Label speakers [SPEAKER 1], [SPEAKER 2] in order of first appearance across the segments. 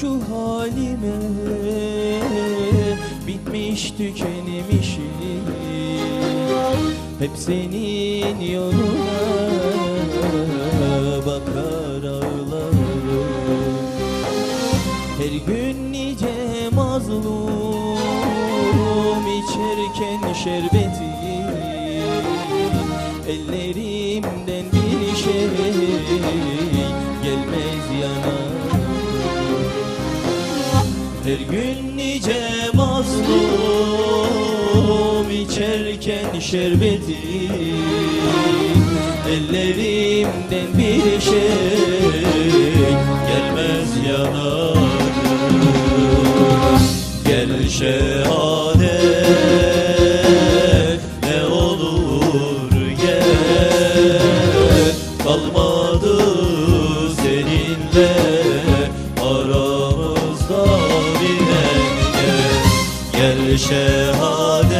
[SPEAKER 1] şu halime. Bitmiş tükenmişim Hep senin yoluna. Bakar ağlarım. Her gün nice mazlum içerken şerbeti Ellerimden bir şey her gün nice mazlum içerken şerbeti. Ellerimden bir şey gelmez yanarım Gel şehadet ne Şehadet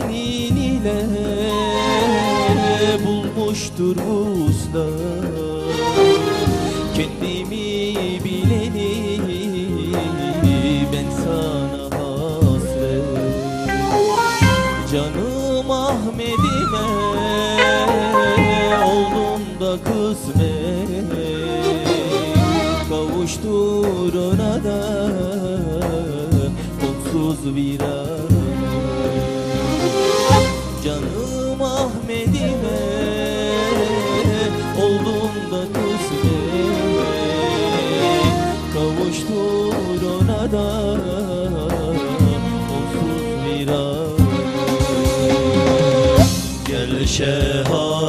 [SPEAKER 1] senin ile bulmuştur usta. Kendimi bileni ben sana hasret. Canım Ahmet'ime oldum da kısmet. Kavuştur ona da sonsuz bir an Kavuştur ona da sonsuz bir an Gel şehadet